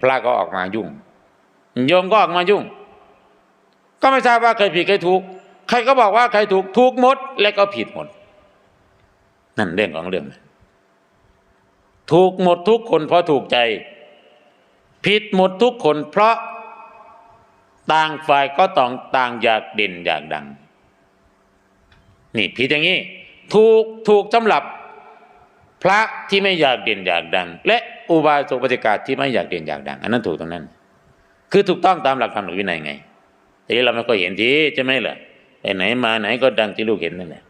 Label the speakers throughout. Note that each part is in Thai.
Speaker 1: พระก็ออกมายุ่ง โยมก็ออกมายุ่ง ก็ไม่ทราบว่าใครผิดใครถูก ใครก็บอกว่าใครถูกถูกหมด และก็ผิดหมด นั่นเรื่องของเรื่อง ถูกหมดทุกคนเพราะถูกใจ ผิดหมดทุกคน เพราะต่างฝ่ายก็ต้องต่างอยากเด่นอยากดัง นี่ผิดอย่างนี้ ถูกถูกสำหรับ พระที่ไม่อยากเด่นอยากดัง และอุบาสกปฏิกาที่ไม่อยากเด่นอยากดัง อันนั้นถูกตรงนั้น คือถูกต้องตามหลักธรรมหลักวินัยไงทีนี้เราไม่ค่อยเห็นทีใช่ไหมล่ะไปไหนมาไหนก็ดังที่ลูกเห็นนั่นแหละ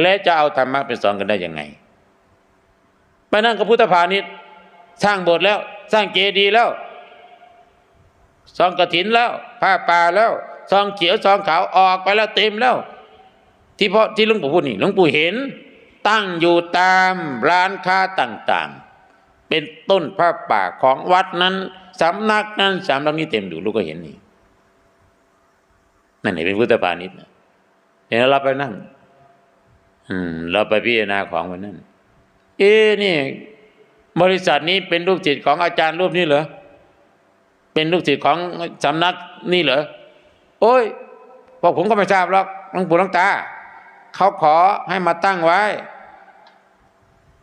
Speaker 1: และจะเอาธรรมะเป็นสอนกันได้ยังไงไปนั่งกับพุทธพาณิชย์สร้างโบสถ์แล้ว สร้างเจดีย์แล้วซองกระถินแล้ว ผ้าป่าแล้วซองเขียวซองขาวออกไปแล้วเต็มแล้ว ที่พราะที่หลวงปู่พูดนี่หลวงปู่เห็น ตั้งอยู่ตามร้านค้าต่างๆ เป็นต้นผ้าป่าของวัดนั้นสำนักนั้นสำนักนี้เต็มอยู่ลูกก็เห็นนี่นั่นเองเป็นพุทธพาณิชย์เห็นเราไปนั่ง อืม เราไปพิจารณาของมันนั่นเอ๊นี่ บริษัทนี้เป็นลูกศิษย์ของอาจารย์รูปนี้เหรอเป็นลูกศิษย์ของสำนักนี่เหรอ โอ้ยพวกผมก็ไม่ทราบหรอกหลวงปู่หลวงตา เขาขอให้มาตั้งไว้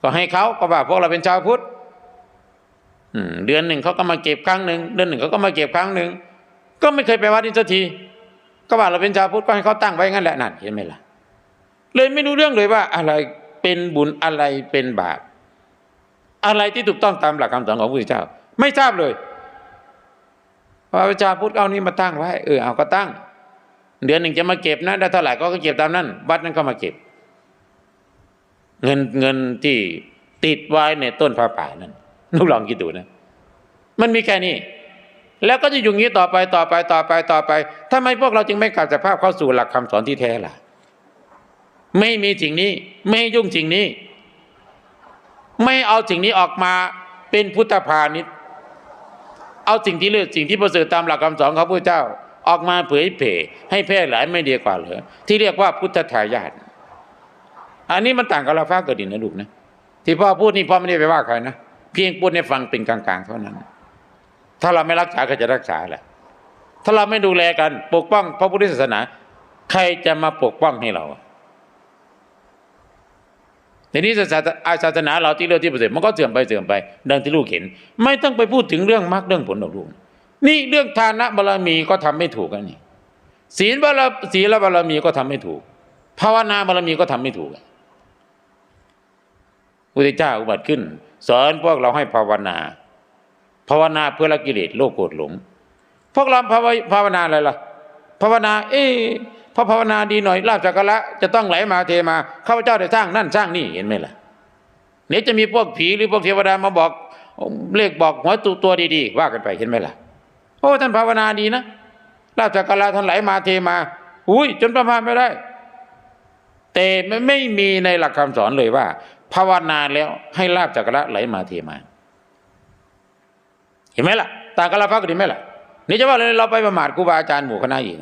Speaker 1: ก็ให้เขาก็ว่าพวกเราเป็นชาวพุทธเดือนหนึ่งเขาก็มาเก็บครั้งหนึ่งเดือนหนึ่งเขาก็มาเก็บครั้งหนึ่งก็ไม่เคยไปวัดนี้สักที ก็ว่าเราเป็นชาวพุทธก็ให้เขาตั้งไว้งั้นแหละนั่นเห็นไหมล่ะ เลยไม่รู้เรื่องเลยว่าอะไรเป็นบุญอะไรเป็นบาปอะไรที่ถูกต้องตามหลักคำสอนของพระพุทธเจ้า ไม่ทราบเลยพระชาพุทธเอานี้มาตั้งไว้เออเอาก็ตั้ง เดือนหนึ่งจะมาเก็บนะได้เท่าไหร่ก็เก็บตามนั้นวัดนั้นก็มาเก็บ เงินเงินที่ติดไว้ในต้นผ้าป่านั้นลูกลองคิดดูนะ มันมีแค่นี้ แล้วก็จะอยู่งี้ต่อไปต่อไปต่อไปต่อไปทำไมพวกเราจึงไม่กลับสภาพเข้าสู่หลักคำสอนที่แท้ล่ะ ไม่มีสิ่งนี้ ไม่ยุ่งสิ่งนี้ ไม่เอาสิ่งนี้ออกมาเป็นพุทธพาณิชย์เอาสิ่งที่เลือกสิ่งที่ประเสริฐตามหลักคำสอนของพระเจ้า ออกมาเผยเผยให้แพร่หลายไม่ดีกว่าเหรอที่เรียกว่าพุทธทายาท อันนี้มันต่างกับเราฟ้ากับดินนะลูกนะที่พ่อพูดนี่พ่อไม่ได้ไปว่าใครนะเพียงพูดให้ฟังเป็นกลางๆเท่านั้น ถ้าเราไม่รักษาก็จะรักษาแหละ ถ้าเราไม่ดูแลกันปกป้องพระพุทธศาสนา ใครจะมาปกป้องให้เราทีนี้ศาสนาศาสนาเราที่เลือกที่ประเสริฐมันก็เสื่อมไปเสื่อมไป ดังที่ลูกเห็น ไม่ต้องไปพูดถึงเรื่องมรรคเรื่องผลหรอกลูก นี่เรื่องทานะบารมีก็ทำไม่ถูกกันนี่ศีลบารศีลบารมีก็ทำไม่ถูก ภาวนาบารมีก็ทำไม่ถูก พระเจ้าอุบัติขึ้น สอนพวกเราให้ภาวนา ภาวนาเพื่อละกิเลสโลภโกรธหลง พวกเราภาวภาวนาอะไรล่ะ ภาวนา เอ๊พอภาวนาดีหน่อยลาบจักระจะต้องไหลมาเทมาข้าพเจ้าได้สร้างนั่นสร้างนี่เห็นไหมล่ะเนี่ยจะมีพวกผีหรือพวกเทวดามาบอกเลขบอกหัวตัวตัวดีๆว่ากันไปเห็นไหมล่ะโอ้ท่านภาวนาดีนะลาบจักระท่านไหลมาเทมา อุ้ยจนประมาณไม่ได้ แต่ไม่ไม่มีในหลักคำสอนเลยว่า ภาวนาแล้วให้ลาบจักระไหลมาเทมา เห็นไหมล่ะ ตากับเราพักดีไหมล่ะ นี่จะว่าเราไปประมาทครูบาอาจารย์หมู่คณะอีก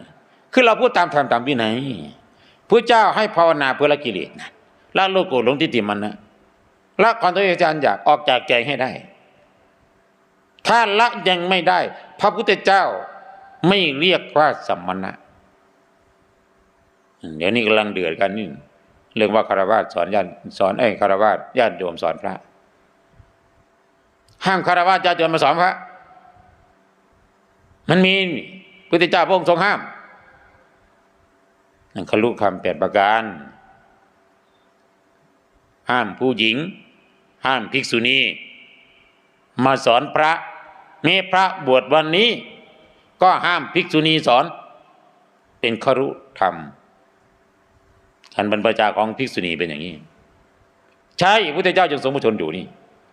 Speaker 1: คือเราพูดตามธรรมตามวินัยพระเจ้าให้ภาวนาเพื่อละกิเลสนะละโลกโกรธลงทิฏฐิมันนะละความตัวอาจารย์อยากออกจากใจให้ได้ ถ้าละยังไม่ได้ พระพุทธเจ้าไม่เรียกว่าสัมมณะเดี๋ยวนี้กำลังเดือดกันนี่ เรื่องว่าคารวะสอนญาติสอนไอ้ยคารวะญาติโยมสอนพระ ห้ามคารวะญาติโยมมาสอนพระ มันมีพุทธเจ้าพระองค์ทรงห้ามนั่นขลุคำแปดประการ ห้ามผู้หญิง ห้ามภิกษุณี มาสอนพระเมพระบวชวันนี้ ก็ห้ามภิกษุณีสอน เป็นครุธรรม ขันบรรพชาของภิกษุณีเป็นอย่างนี้ ใช่พุทธเจ้าจึงทรงมุชนอยู่นี่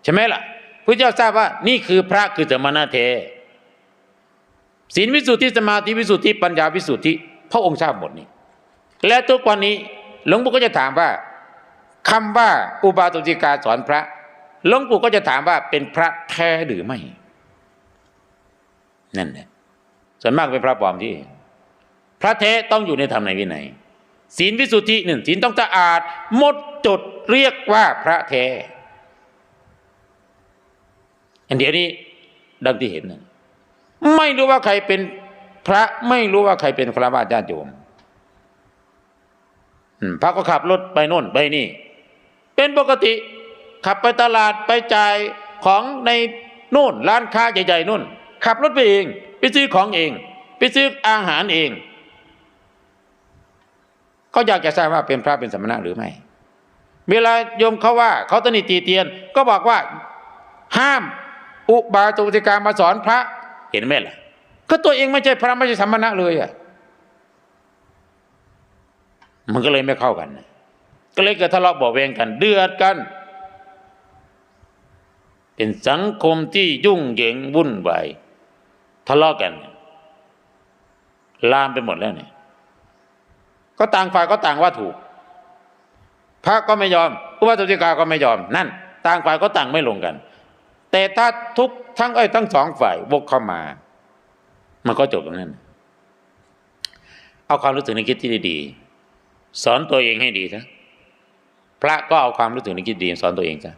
Speaker 1: ใช่ไหมล่ะพุทธเจ้าทราบว่านี่คือพระคือสมณะเทศีลวิสุทธิสมาธิวิสุทธิปัญญาวิสุทธิพระองค์ทราบหมดนี่และทุกวันนี้หลวงปู่ก็จะถามว่าคำว่าอุบาสกจิกาสอนพระหลวงปู่ก็จะถามว่าเป็นพระแท้หรือไม่นั่นแหละส่วนมากเป็นพระปลอมที่ พระแท้ต้องอยู่ในธรรมในวินัย ศีลวิสุทธิหนึ่งศีลต้องสะอาด หมดจดเรียกว่าพระแท้อันเดียวนี้ดังที่เห็นนั่นไม่รู้ว่าใครเป็นพระไม่รู้ว่าใครเป็นคราวาสญาติโยมอืมพระก็ขับรถไปโน่นไปนี่ เป็นปกติ ขับไปตลาดไปจ่ายของในโน่นร้านค้าใหญ่ๆโน่น ขับรถไปเอง ไปซื้อของเอง ไปซื้ออาหารเอง ก็อยากจะทราบว่าเป็นพระเป็นสมณะหรือไม่ เวลาโยมเขาว่าเขาตนิตีเตียน ก็บอกว่าห้ามอุบาตุติการมาสอนพระเห็นไหมล่ะ ก็ตัวเองไม่ใช่พระไม่ใช่สมณะเลยอะมันก็เลยไม่เข้ากัน ก็เลยเกิดทะเลาะเบาะแวงกัน เดือดกัน เป็นสังคมที่ยุ่งเหยิงวุ่นวายทะเลาะกัน ลามไปหมดแล้วเนี่ย ก็ต่างฝ่ายก็ต่างว่าถูก พระก็ไม่ยอมอุบาตุติกาก็ไม่ยอม นั่น ต่างฝ่ายก็ต่างไม่ลงกัน แต่ถ้าทุกทั้งไอ้ทั้งสองฝ่ายวกเข้ามา มันก็จบตรงนั้น เอาความรู้สึกในคิดที่ดีๆสอนตัวเองให้ดีซะพระก็เอาความรู้สึกในคิดดีสอนตัวเองซะ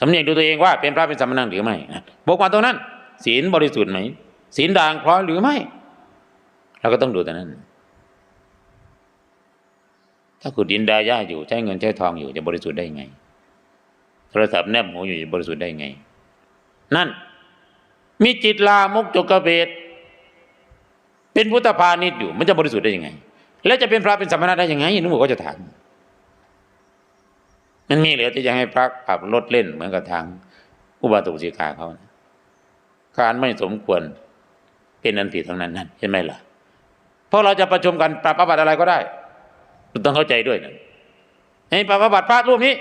Speaker 1: สำเนียกดูตัวเองว่าเป็นพระเป็นสามณะหรือไม่บอกมาตรงนั้น ศีลบริสุทธิ์ไหมศีลด่างพร้อยหรือไม่ เราก็ต้องดูแต่นั้น ถ้าขุดดินดาย่าอยู่ใช้เงินใช้ทองอยู่จะบริสุทธิ์ได้ไง โทรศัพท์แนบหูอยู่จะบริสุทธิ์ได้ไง นั่น มีจิตลามกจกกระเบดเป็นพุทธพาณิชย์อยู่ มันจะบริสุทธิ์ได้ยังไง แล้วจะเป็นพระเป็นสมณะได้ยังไงนุ่มก็จะถามมันมีเหลือที่จะให้พระขับรถเล่นเหมือนกับทางอุบาตุสิกาเขานะการไม่สมควรเป็นอันผิดทั้งนั้นนั่นเห็นไหมล่ะเพราะเราจะประชุมกันปรับอาบัติอะไรก็ได้ ต้องเข้าใจด้วยนะให้ปรับอาบัติพระรูปนี้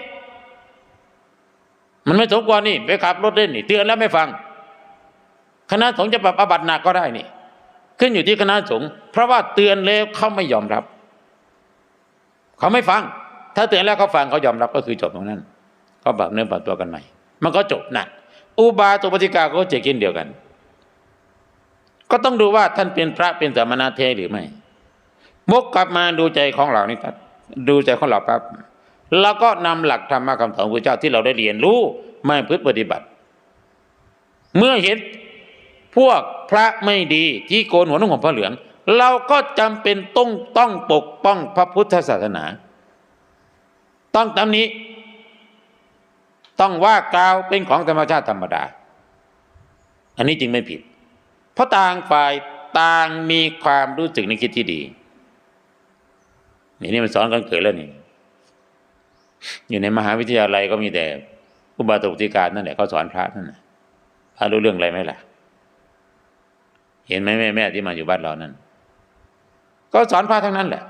Speaker 1: มันไม่สมควรนี่ไปขับรถเล่นนี่เตือนแล้วไม่ฟัง คณะสงฆ์จะปรับอาบัติหนักก็ได้นี่ ขึ้นอยู่ที่คณะสงฆ์เพราะว่าเตือนแล้วเขาไม่ยอมรับ เขาไม่ฟัง ถ้าเตือนแล้วเขาฟังเขายอมรับก็คือจบตรงนั้น ก็ปรับเนื้อปรับตัวกันใหม่ มันก็จบนะอุบาตุปฏิกาก็เจกินเดียวกัน ก็ต้องดูว่าท่านเป็นพระเป็นสามณะเทหรือไม่ มกกลับมาดูใจของเรานี่ครับดูใจของเราปั๊บแล้วก็นำหลักธรรมะคำสอนพระเจ้าที่เราได้เรียนรู้ม่พฤติปฏิบัติ เมื่อเห็นพวกพระไม่ดีที่โกนหัวนุ่งห่มผ้าเหลือง เราก็จำเป็นต้องต้องปกป้องพระพุทธศาสนา ต้องตำนี้ ต้องว่ากล่าวเป็นของธรรมชาติธรรมดา อันนี้จึงไม่ผิด เพราะต่างฝ่ายต่างมีความรู้สึกในคิดที่ดี นี่นี่มันสอนกันเกิดแล้วนี่ อยู่ในมหาวิทยาลัยก็มีแต่อุบาสกติการนั่นแหละเขาสอนพระนั่นนะพระรู้เรื่องอะไรไหมล่ะ เห็นไหมแม่แม่ที่มาอยู่บ้านเรานั่นก็สอนพระทั้งนั้นแหละ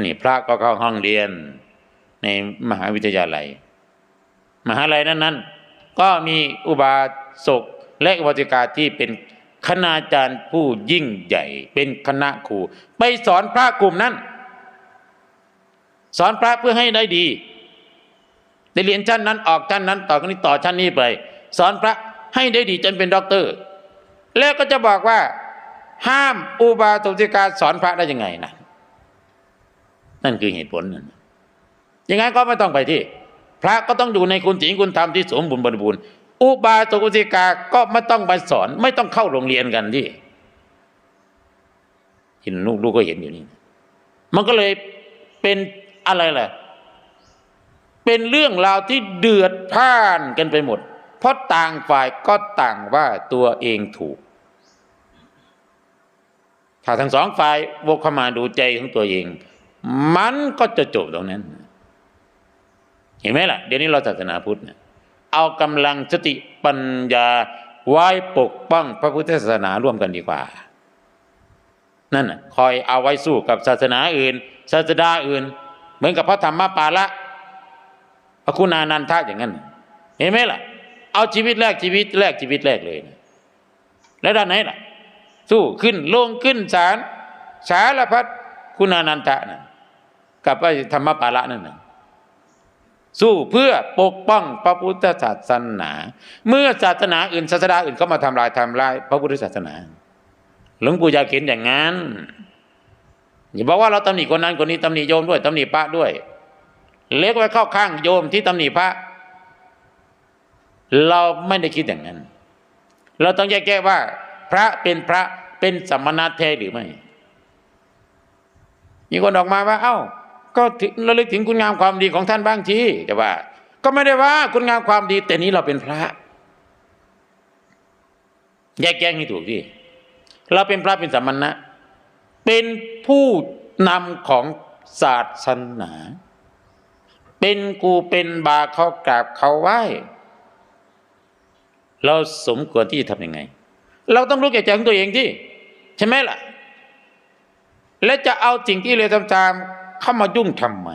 Speaker 1: นนี้พระก็เข้าห้องเรียนในมหาวิทยาลัย มหาลัยนั้นนั้นก็มีอุบาสกและอุบาสิกาที่เป็น คณาจารย์ผู้ยิ่งใหญ่เป็นคณะครูไปสอนพระกลุ่มนั้น สอนพระเพื่อให้ได้ดีได้เรียนชั้นนั้นออกชั้นนั้น ต่อกันนี้ต่อชั้นนี้ไป สอนพระให้ได้ดีจนเป็นด็อกเตอร์ แล้วก็จะบอกว่า ห้ามอุบาตุติกาสอนพระได้ยังไงนะนั่นคือเหตุผลนั่นยังไงก็ไม่ต้องไปที่ พระก็ต้องอยู่ในคุณศีลคุณธรรมที่สมบูรณ์บริบูรณ์ อุบาตุติกาก็ไม่ต้องไปสอน ไม่ต้องเข้าโรงเรียนกันที่เห็นลูกลูกก็เห็นอยู่นี่ มันก็เลยเป็นอะไรล่ะ เป็นเรื่องราวที่เดือดพ่านกันไปหมด เพราะต่างฝ่ายก็ต่างว่าตัวเองถูก ถ้าทั้งสองฝ่ายวกเข้ามาดูใจของตัวเอง มันก็จะจบตรงนั้น เห็นไหมล่ะ เดี๋ยวนี้เราศาสนาพุทธเนี่ย เอากำลังสติปัญญาไว้ปกป้องพระพุทธศาสนาร่วมกันดีกว่า นั่นนะคอยเอาไว้สู้กับศาสนาอื่น ศาสดาอื่น เหมือนกับพระธรรมปาละพระคุณานันทะอย่างนั้น เห็นไหมล่ะ เอาชีวิตแรกชีวิตแรกชีวิตแรกเลยนะแล้วด้านไหนล่ะ สู้ขึ้นลงขึ้นศาลสารพัดคุณานันทะนะกับพระธรรมปาละนั่นนะ สู้เพื่อปกป้องพระพุทธศาสนา เมื่อศาสนาอื่นศาสดาอื่นเข้ามาทำลายทำลายพระพุทธศาสนา หลวงปู่อยากเห็นอย่างนั้นอย่าบอกว่าเราตำหนิคนนั้นคนนี้ตำหนิโยมด้วยตำหนิพระด้วย เล็กไว้เข้าข้างโยมที่ตำหนิพระ เราไม่ได้คิดอย่างนั้น เราต้องแยกแยะว่า พระเป็นพระเป็นสัมมณะแท้หรือไม่ มีคนออกมาว่า เอ้า ก็ระลึกถึงคุณงามความดีของท่านบ้างทีแต่ว่า ก็ไม่ได้ว่าคุณงามความดี แต่นี้เราเป็นพระ แยกแยะให้ถูกที่เราเป็นพระเป็นสัมมณะเป็นผู้นำของศาสนา เป็นกูเป็นบาเขากราบเขาไหว้เราสมควรที่จะทำยังไง เราต้องรู้แก่ใจของตัวเองที่ ใช่ไหมล่ะ และจะเอาสิ่งที่เราทำตาม เข้ามายุ่งทำไม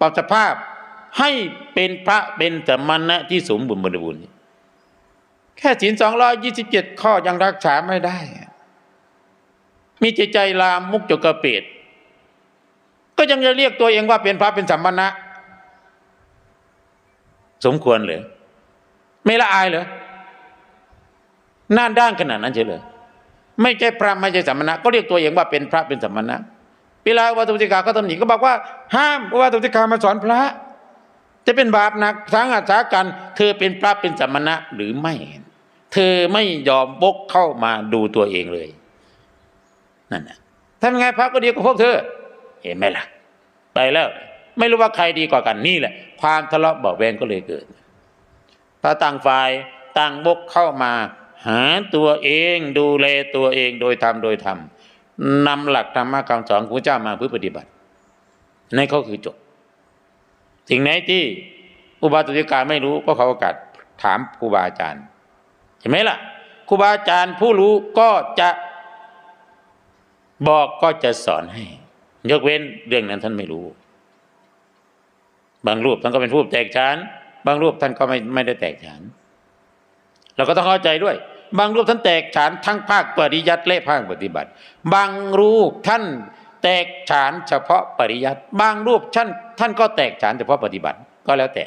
Speaker 1: ปรับสภาพให้เป็นพระเป็นสมณะที่สมบูรณ์บริบูรณ์แค่ศีลสองร้อยี่สิบเจ็ดข้อยังรักษาไม่ได้ มีใจใจลามมุกจกกระเปิดก็ยังจะเรียกตัวเองว่าเป็นพระเป็นสัมมณะ สมควรเหรือไม่ละอายเหรอหน้าด้านขนาดนั้นเฉยเลยไม่ใช่พระไม่ใช่สัมมณะก็เรียกตัวเองว่าเป็นพระเป็นสัมมณะ เวลาวัตุติกาก็ตำหนิก็บอกว่า ห้ามวัตุติกามาสอนพระ จะเป็นบาปหนักสางอาสากัน เธอเป็นพระเป็นสมณะหรือไม่ เธอไม่ยอมบกเข้ามาดูตัวเองเลยนั่นนะทำยังไงพระก็ดีกว่าพวกเธอ เห็นไหมล่ะไปแล้ว ไม่รู้ว่าใครดีกว่ากันนี่แหละ ความทะเลาะเบาแวงก็เลยเกิดพระต่างฝ่ายต่างบกเข้ามา หาตัวเองดูแลตัวเองโดยธรรมโดยธรรม นำหลักธรรมะคำสอนของพระเจ้ามาเพื่อปฏิบัตินั่นก็คือจบสิ่งไหนที่อุบาตุติกาไม่รู้ก็เขาโอกาสถามครูบาอาจารย์เห็นไหมล่ะครูบาอาจารย์ผู้รู้ก็จะบอกก็จะสอนให้ ยกเว้นเรื่องนั้นท่านไม่รู้ บางรูปท่านก็เป็นรูปแตกฉาน บางรูปท่านก็ไม่ไม่ได้แตกฉาน เราก็ต้องเข้าใจด้วย บางรูปท่านแตกฉานทั้งภาคปริยัติและภาคปฏิบัติ บางรูปท่านแตกฉานเฉพาะปริยัติ บางรูปท่านท่านก็แตกฉานเฉพาะปฏิบัติก็แล้วแต่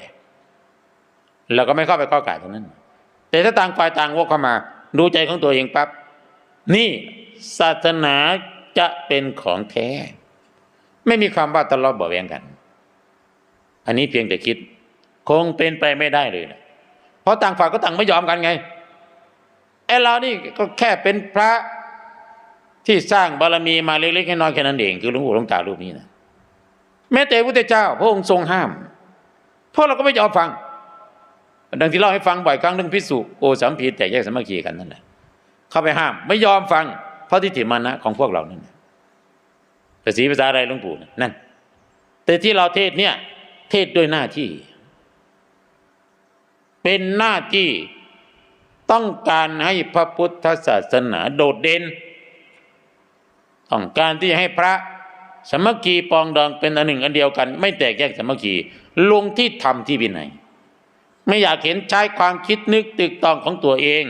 Speaker 1: เราก็ไม่เข้าไปข้อก่ายตรงนั้น แต่ถ้าต่างฝ่ายต่างวกเข้ามา ดูใจของตัวเองปั๊บนี่ศาสนาจะเป็นของแท้ ไม่มีความว่าทะเลาะเบาแวงกัน อันนี้เพียงแต่คิด คงเป็นไปไม่ได้เลยนะเพราะต่างฝ่ายก็ต่างไม่ยอมกันไง อ้เรานี่ก็แค่เป็นพระที่สร้างบารมีมาเล็กๆน้อยๆแค่นั้นเอง คือหลวงปู่หลวงตารูปนี้นะแม้แต่พระพุทธเจ้า พระองค์ทรงห้ามพวกเราก็ไม่ยอมฟัง ดังที่เล่าให้ฟังบ่อยครั้งเรื่องพิสุโอสัมพีแต่แยกสามัคคีกันนั่นแหละเข้าไปห้าม ไม่ยอมฟัง เพราะทิฏฐิมานะของพวกเรานั่นแต่สีภาษาอะไรหลวงปู่นั่น แต่ที่เราเทศเนี่ย เทศด้วยหน้าที่ เป็นหน้าที่ ต้องการให้พระพุทธศาสนาโดดเด่น ต้องการที่จะให้พระสมัคคีปองดองเป็นอันหนึ่งอันเดียวกัน ไม่แตกแยกสมัคคีลงที่ทำที่วินัยไม่อยากเห็นใช้ความคิดนึกตึกตองของตัวเอง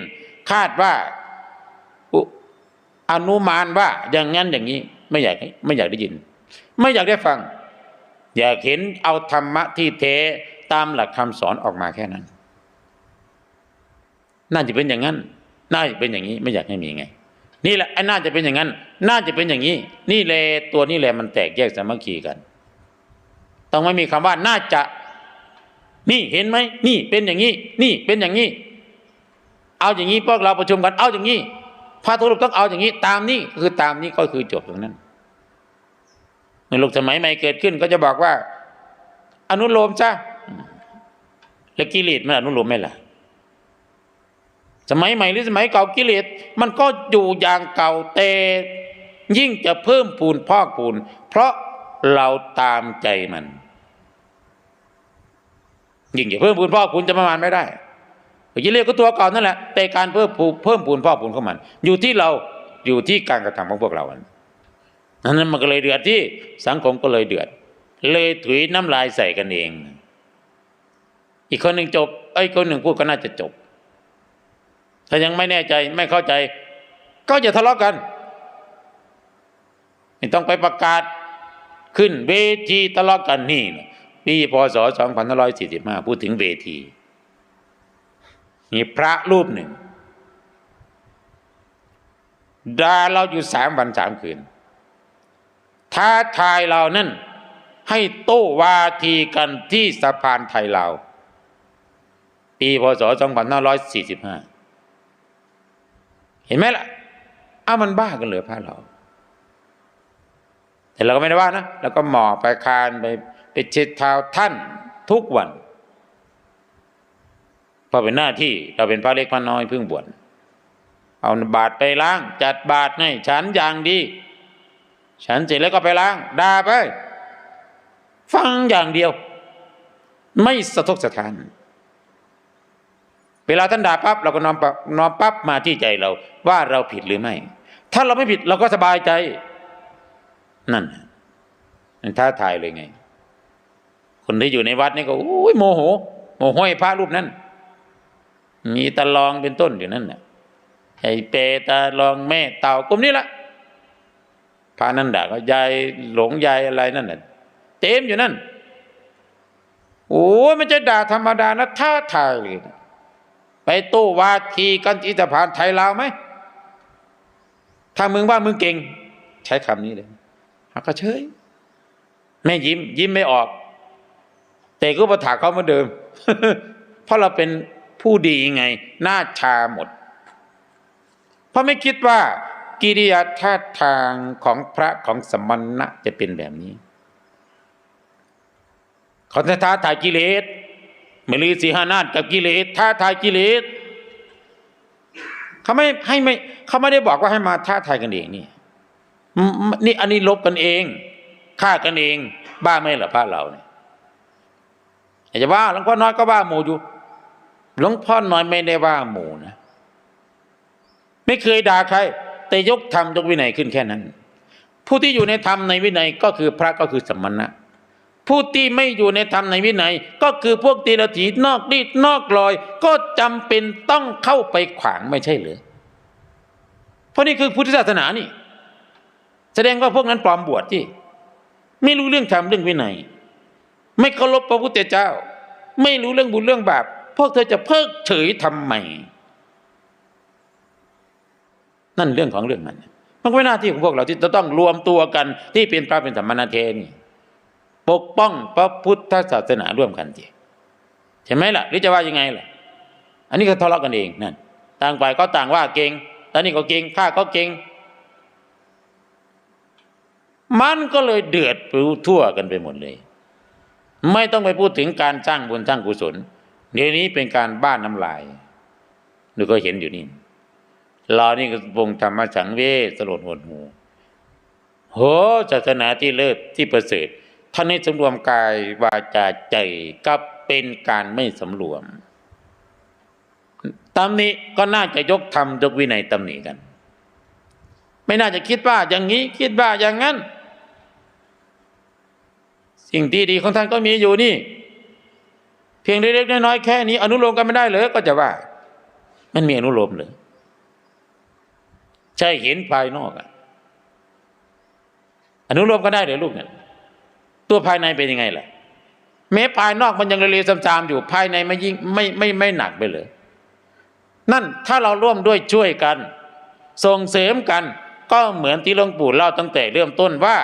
Speaker 1: คาดว่าอนุมานว่าอย่างนั้นอย่างนี้ไม่อยากไม่อยากได้ยิน ไม่อยากได้ฟัง อยากเห็นเอาธรรมะที่เทตามหลักคำสอนออกมาแค่นั้น น่าจะเป็นอย่างนั้น น่าจะเป็นอย่างนี้ไม่อยากให้มีไง นี่แหละไอ้น่าจะเป็นอย่างนั้น น่าจะเป็นอย่างนี้ นี่แหละตัวนี่แหละมันแตกแยกสามัคคีกัน ต้องไม่มีคำว่าน่าจะ นี่เห็นไหมนี่เป็นอย่างนี้ นี่เป็นอย่างนี้ เอาอย่างนี้พวกเราประชุมกันเอาอย่างนี้พระทุรุปต้องเอาอย่างนี้ ตามนี้คือตามนี้ก็คือจบตรงนั้นในโลกสมัยใหม่เกิดขึ้นก็จะบอกว่า อนุโลมซะแล้วกิเลสมันอนุโลมไหมล่ะ สมัยใหม่หรือสมัยเก่ากิเลสมันก็อยู่อย่างเก่าแต่ยิ่งจะเพิ่มพูนพอกพูน เพราะเราตามใจมัน ยิ่งจะเพิ่มพูนพอกพูนจะประมาณไม่ได้กิเลสก็ตัวเก่านั่นแหละแต่การเพิ่มพูเพิ่มพูนพอกพูนของมัน อยู่ที่เราอยู่ที่การกระทำของพวกเรานั้นมันก็เลยเดือดที่สังคมก็เลยเดือด เลยถุยน้ำลายใส่กันเอง อีกคนหนึ่งจบไอ้คนหนึ่งพูดก็น่าจะจบ ถ้ายังไม่แน่ใจไม่เข้าใจ ก็จะทะเลาะกันไม่ต้องไปประกาศขึ้นเวทีทะเลาะกันนี่ปีพศ2545 พูดถึงเวทีมีพระรูปหนึ่งด่าเราอยู่สามวันสามคืน ท้าทายเรานั่น ให้โต้วาทีกันที่สะพานไทยลาว ปีพศ2545 เห็นไหมล่ะอ้ามันบ้ากันเหลยพระเรา แต่เราก็ไม่ได้ว่านะเราก็หมอบไปคานไปไปเช็ดเท้าท่านทุกวันเพราะเป็นหน้าที่เราเป็นพระเล็กพระน้อยเพิ่งบวชเอาบาตรไปล้าง จัดบาตรให้ฉันอย่างดี ฉันเสร็จแล้วก็ไปล้างด่าไป ฟังอย่างเดียว ไม่สะทกสะท้าน เวลาท่านด่าปั๊บเราก็น้อมปั๊บน้อมปั๊บมาที่ใจเรา ว่าเราผิดหรือไม่ ถ้าเราไม่ผิดเราก็สบายใจ นั่นน่ะมันท้าทายเลยไง คนที่อยู่ในวัดนี่ก็โอ้ยโมโห โมโหไอ้พระรูปนั้น มีตะลองเป็นต้นอยู่นั่นน่ะไอ้เปตาลองแม่เต่ากลุ่มนี้ละพระนั่นด่าก็ยายหลงยายอะไรนั่นน่ะเต็มอยู่นั่นโอ้ยมันจะด่าธรรมดานะท้าทายเลยนะ ไปโต้วาทีกันที่สะพานไทยลาวไหมถ้ามึงว่ามึงเก่ง ใช้คำนี้เลยเขาก็เฉยไม่ยิ้ม ยิ้มไม่ออก แต่ก็ประถาเขาเหมือนเดิม เพราะเราเป็นผู้ดีไง หน้าชาหมด เพราะไม่คิดว่า กิริยาท่าทางของพระของสมณะจะเป็นแบบนี้ขาจะท้าทายกิเลส มลือสีหานาฏกับกิเลสท้าทายกิเลสเขาไม่ให้ไม่เขาไม่ได้บอกว่าให้มาท้าทายกันเองนี่นี่อันนี้ลบกันเองฆ่ากันเอง บ้าไหมเหรอพระเราเนี่ยอยากจะว่าหลวงพ่อน้อยก็ว่าหมูอยู่หลวงพ่อน้อยไม่ได้ว่าหมูนะไม่เคยด่าใคร แต่ยกธรรมยกวินัยขึ้นแค่นั้น ผู้ที่อยู่ในธรรมในวินัยก็คือพระก็คือสมณะ ผู้ที่ไม่อยู่ในธรรมในวินัย ก็คือพวกตีรถีนอกรีดนอกลอย ก็จำเป็นต้องเข้าไปขวางไม่ใช่หรือเพราะนี่คือพุทธศาสนานี่ แสดงว่าพวกนั้นปลอมบวชที่ไม่รู้เรื่องธรรมเรื่องวินัย ไม่เคารพพระพุทธเจ้า ไม่รู้เรื่องบุญเรื่องบาปพวกเธอจะเพิกเฉยทำไมนั่นเรื่องของเรื่องมันมันก็เป็นหน้าที่ของพวกเราที่จะต้องรวมตัวกันที่เป็นพระเป็นสัมมาเทนี่ ปกป้องพระพุทธศาสนาร่วมกันจีใช่ไหมล่ะหรือจะว่ายังไงล่ะ อันนี้ก็ทะเลาะกันเองนั่นต่างฝ่ายก็ต่างว่าเก่งตอนนี้ก็เก่งข้าก็เก่งมันก็เลยเดือดไปทั่วกันไปหมดเลย ไม่ต้องไปพูดถึงการสร้างบุญสร้างกุศล เดี๋ยวนี้เป็นการบ้านน้ำลายดูก็เห็นอยู่นี่เรานี่ก็วงธรรมสังเวชสลดหดหูโหศาสนาที่เลิศที่ประเสริฐ ท่านให้สำรวมกายวาจาใจก็เป็นการไม่สำรวมตำหนิก็น่าจะยกธรรมยกวินัยตำหนิกัน ไม่น่าจะคิดว่าอย่างนี้คิดว่าอย่างนั้น สิ่งที่ดีของท่านก็มีอยู่นี่ เพียงเล็กๆน้อยๆแค่นี้ อนุโลมกันไม่ได้เลยก็จะว่า มันมีอนุโลมเลยใช่เห็นภายนอกอะอนุโลมก็ได้เดี๋ยวลูกเนี่ย ตัวภายในเป็นยังไงล่ะแม้ภายนอกมันยังเละๆซ้ำๆอยู่ภายในไม่ยิ่งไม่ไม่ไม่หนักไปเลยนั่นถ้าเราร่วมด้วยช่วยกัน ส่งเสริมกันก็เหมือนที่หลวงปู่เล่าตั้งแต่เริ่มต้นว่า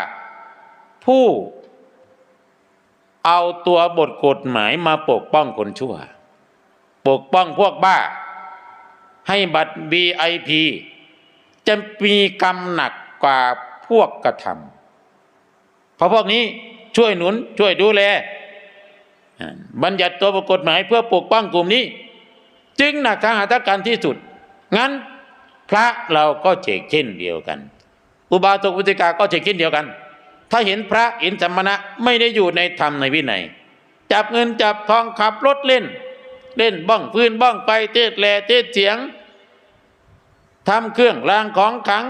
Speaker 1: ผู้ เอาตัวบทกฎหมายมาปกป้องคนชั่ว ปกป้องพวกบ้า ให้บัตร VIP จะมีกรรมหนักกว่าพวกกระทำเพราะพวกนี้ ช่วยหนุน ช่วยดูแล บัญญัติตัวกฎหมายเพื่อปกป้องกลุ่มนี้ จึงหนักทางหัตการที่สุด งั้นพระเราก็เฉกเช่นเดียวกัน อุบาสกอุติกาก็เฉกเช่นเดียวกัน ถ้าเห็นพระเห็นสมณะไม่ได้อยู่ในธรรมในวินัย จับเงินจับทองขับรถเล่น เล่นบ้องฟืนบ้องไฟเทศแลเทศเสียงทำเครื่องรางของขัง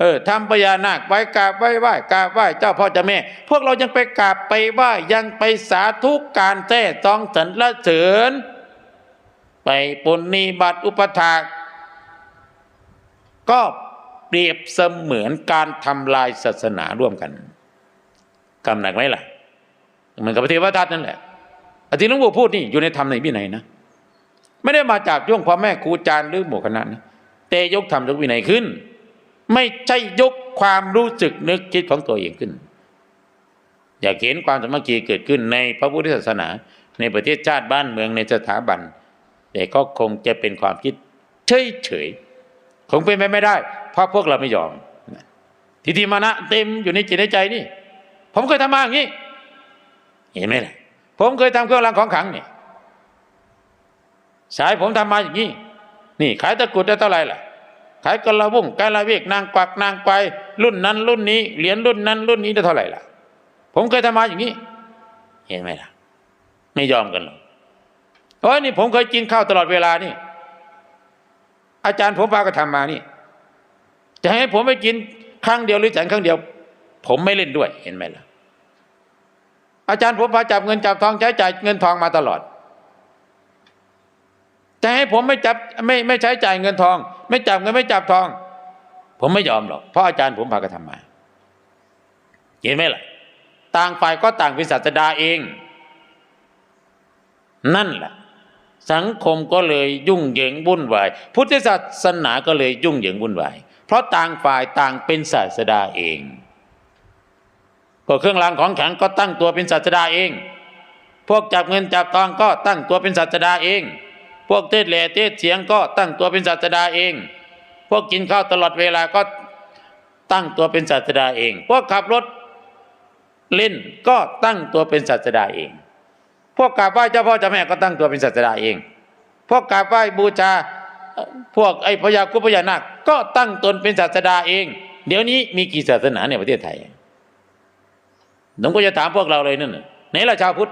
Speaker 1: เออทำพญานาคไว้กราบไหว้ไหว้กราบไหว้เจ้าพ่อเจ้าแม่ พวกเรายังไปกราบไปไหว้ยังไปสาธุกการแท้ต้องสรรเสริญ ไปปนนิบัติอุปถากก็เปรียบเสมือนการทำลายศาสนาร่วมกันกำหนักไหมล่ะเหมือนกับพระเทวทัตนั่นแหละอธิหลวงปู่พูดนี่อยู่ในธรรมในวินัยนะไม่ได้มาจากย่วงพ่อแม่ครูอาจารย์หรือหมู่คณะนะแต่ยกธรรมยกวินัยขึ้น ไม่ใช่ยกความรู้สึกนึกคิดของตัวเองขึ้น อยากเห็นความสมัคคีเกิดขึ้นในพระพุทธศาสนา ในประเทศชาติบ้านเมืองในสถาบัน แต่ก็คงจะเป็นความคิดเฉยๆคงเป็นไปไม่ได้ เพราะพวกเราไม่ยอมทิฏฐิมานะเต็มอยู่ในจิตในใจนี่ ผมเคยทำมาอย่างนี้ เห็นไหมล่ะผมเคยทำเครื่องรางของขลังเนี่ยสายผมทำมาอย่างนี้ นี่ขายตะกรุดได้เท่าไหร่ล่ะ ขายกระบุ่งกระเวกนางกวักนางไปรุ่นนั้นรุ่นนี้เหรียญรุ่นนั้นรุ่นนี้ได้เท่าไหร่ล่ะ ผมเคยทำมาอย่างนี้ เห็นไหมล่ะ ไม่ยอมกันหรอกโอ้ยนี่ผมเคยกินข้าวตลอดเวลานี่ อาจารย์ผมพาก็ทำมานี่ จะให้ผมไปกินครั้งเดียวหรือฉันครั้งเดียว ผมไม่เล่นด้วยเห็นไหมล่ะ อาจารย์ผมพาจับเงินจับทองใช้จ่ายเงินทองมาตลอด จะให้ผมไม่จับไม่ไม่ใช้จ่ายเงินทอง ไม่จับเงินไม่จับทอง ผมไม่ยอมหรอกเพราะอาจารย์ผมพากระทำมา เห็นไหมล่ะ ต่างฝ่ายก็ต่างเป็นศาสดาเอง นั่นแหละสังคมก็เลยยุ่งเหยิงวุ่นวาย พุทธศาสนาก็เลยยุ่งเหยิงวุ่นวาย เพราะต่างฝ่ายต่างเป็นศาสดาเองก็เครื่องรางของขลังก็ตั้งตัวเป็นศาสดาเอง พวกจับเงินจับทองก็ตั้งตัวเป็นศาสดาเอง พวกเทศแหล่เทศเสียงก็ตั้งตัวเป็นศาสดาเอง พวกกินข้าวตลอดเวลาก็ตั้งตัวเป็นศาสดาเอง พวกขับรถเล่นก็ตั้งตัวเป็นศาสดาเอง พวกกราบไหว้เจ้าพ่อเจ้าแม่ก็ตั้งตัวเป็นศาสดาเอง พวกกราบไหว้บูชาพวกไอ้พญาคุพญานาคก็ตั้งตนเป็นศาสดาเอง เดี๋ยวนี้มีกี่ศาสนาในประเทศไทยผมก็จะถามพวกเราเลยนั่นน่ะไหนล่ะชาวพุทธ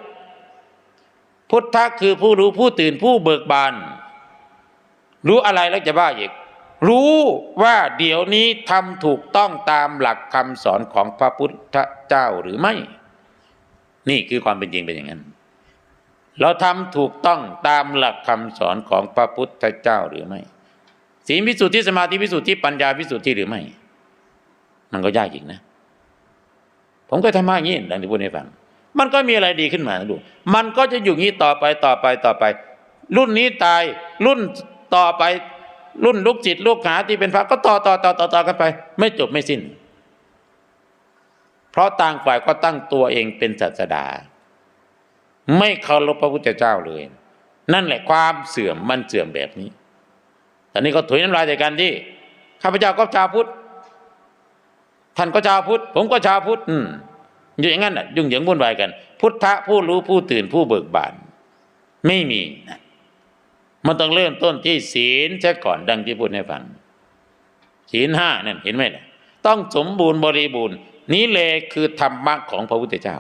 Speaker 1: พุทธะคือผู้รู้ผู้ตื่นผู้เบิกบาน รู้อะไรแล้วจะบ้าอีก รู้ว่าเดี๋ยวนี้ทำถูกต้องตามหลักคำสอนของพระพุทธเจ้าหรือไม่ นี่คือความเป็นจริงเป็นอย่างนั้น เราทำถูกต้องตามหลักคำสอนของพระพุทธเจ้าหรือไม่ศีลพิสุทธิสมาธิพิสุทธิปัญญาพิสุทธิหรือไม่ มันก็ยากอีกนะ ผมก็ทำมาอย่างนี้ดังที่พูดให้ฟัง มันก็มีอะไรดีขึ้นมาดูมันก็จะอยู่งี้ต่อไปต่อไปต่อไป รุ่นนี้ตายรุ่นต่อไป รุ่นลูกจิตลูกหาที่เป็นพระก็ต่อต่อต่อต่อต่อกันไป ไม่จบไม่สิ้น เพราะต่างฝ่ายก็ตั้งตัวเองเป็นศาสดา ไม่เคารพพระพุทธเจ้าเลย นั่นแหละความเสื่อมมันเสื่อมแบบนี้ตอนนี้ก็ถุยน้ำลายใส่กันที่ข้าพเจ้าก็ชาวพุทธท่านก็ชาวพุทธผมก็ชาวพุทธอืม อยู่อย่างนั้นน่ะยุ่งเหยิงวุ่นวายกัน พุทธะผู้รู้ผู้ตื่นผู้เบิกบาน ไม่มีนะมันต้องเริ่มต้นที่ศีลซะก่อนดังที่พูดให้ฟังศีลห้านั่นเห็นไหมล่ะต้องสมบูรณ์บริบูรณ์ นี้เลยคือธรรมะของพระพุทธเจ้า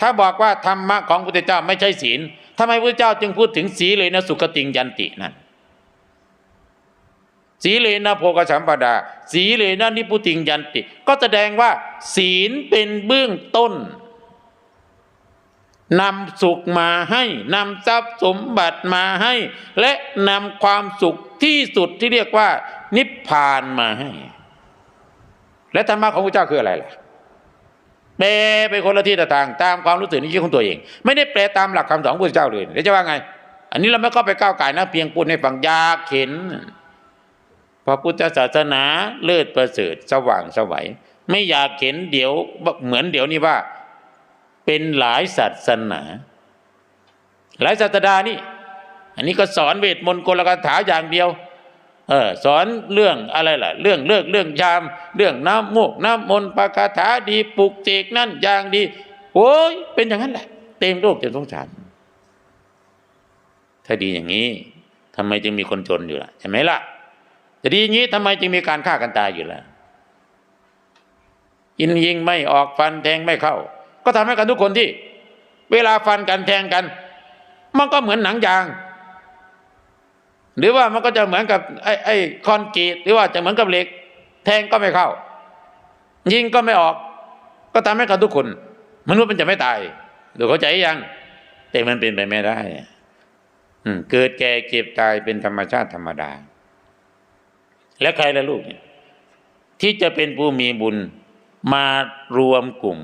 Speaker 1: ถ้าบอกว่าธรรมะของพระพุทธเจ้าไม่ใช่ศีลทำไมพระพุทธเจ้าจึงพูดถึงสีเลยนะสุขติงยันตินั่น สีเลนะโภกสัมปดา สีเลนะนิพุติงยันติ ก็แสดงว่า ศีลเป็นเบื้องต้นนำสุขมาให้นำทรัพย์สมบัติมาให้ และนำความสุขที่สุดที่เรียกว่า นิพพานมาให้ และธรรมะของพระเจ้าคืออะไรล่ะแปลไปคนละที่ละทางตามความรู้สึกนึกคิดของตัวเอง ไม่ได้แปลตามหลักคำสอนของพระเจ้าเลยแล้วจะว่าไง อันนี้เราไม่ก็ไปก้าวไก่นะเพียงพูดให้ฟังยากเข็น ระพุทธศาสนาเลิศประเสริฐสว่างสวัย ไม่อยากเห็นเดี๋ยวเหมือนเดี๋ยวนี้ว่า เป็นหลายศาสนา หลายศาสดานี่ อันนี้ก็สอนเวทมนต์กลคาถาอย่างเดียวเออสอนเรื่องอะไรล่ะ เรื่องเลิกเรื่องยาม เรื่องน้ำมูกน้ำมนต์ปาคาถาดีปลุกเจกนั่นอย่างดีโอ้ยเป็นอย่างนั้นแหละ เต็มโลกเต็มสงสารถ้าดีอย่างนี้ทำไมจึงมีคนจนอยู่ล่ะใช่ไหมล่ะ จะดีอย่างนี้ทำไมจึงมีการฆ่ากันตายอยู่ล่ะยินยิงไม่ออกฟันแทงไม่เข้า ก็ทำให้กันทุกคนที่ เวลาฟันกันแทงกัน มันก็เหมือนหนังยาง หรือว่ามันก็จะเหมือนกับไอ้ไอ้คอนกรีตหรือว่าจะเหมือนกับเหล็ก แทงก็ไม่เข้า ยิงก็ไม่ออก ก็ทำให้กันทุกคนมนุษย์มันจะไม่ตายดูเข้าใจยัง แต่มันเป็นไปไม่ได้ อืเกิดแก่เก็บตายเป็นธรรมชาติธรรมดา และใครละลูกเนี่ยที่จะเป็นผู้มีบุญมารวมกลุ่ม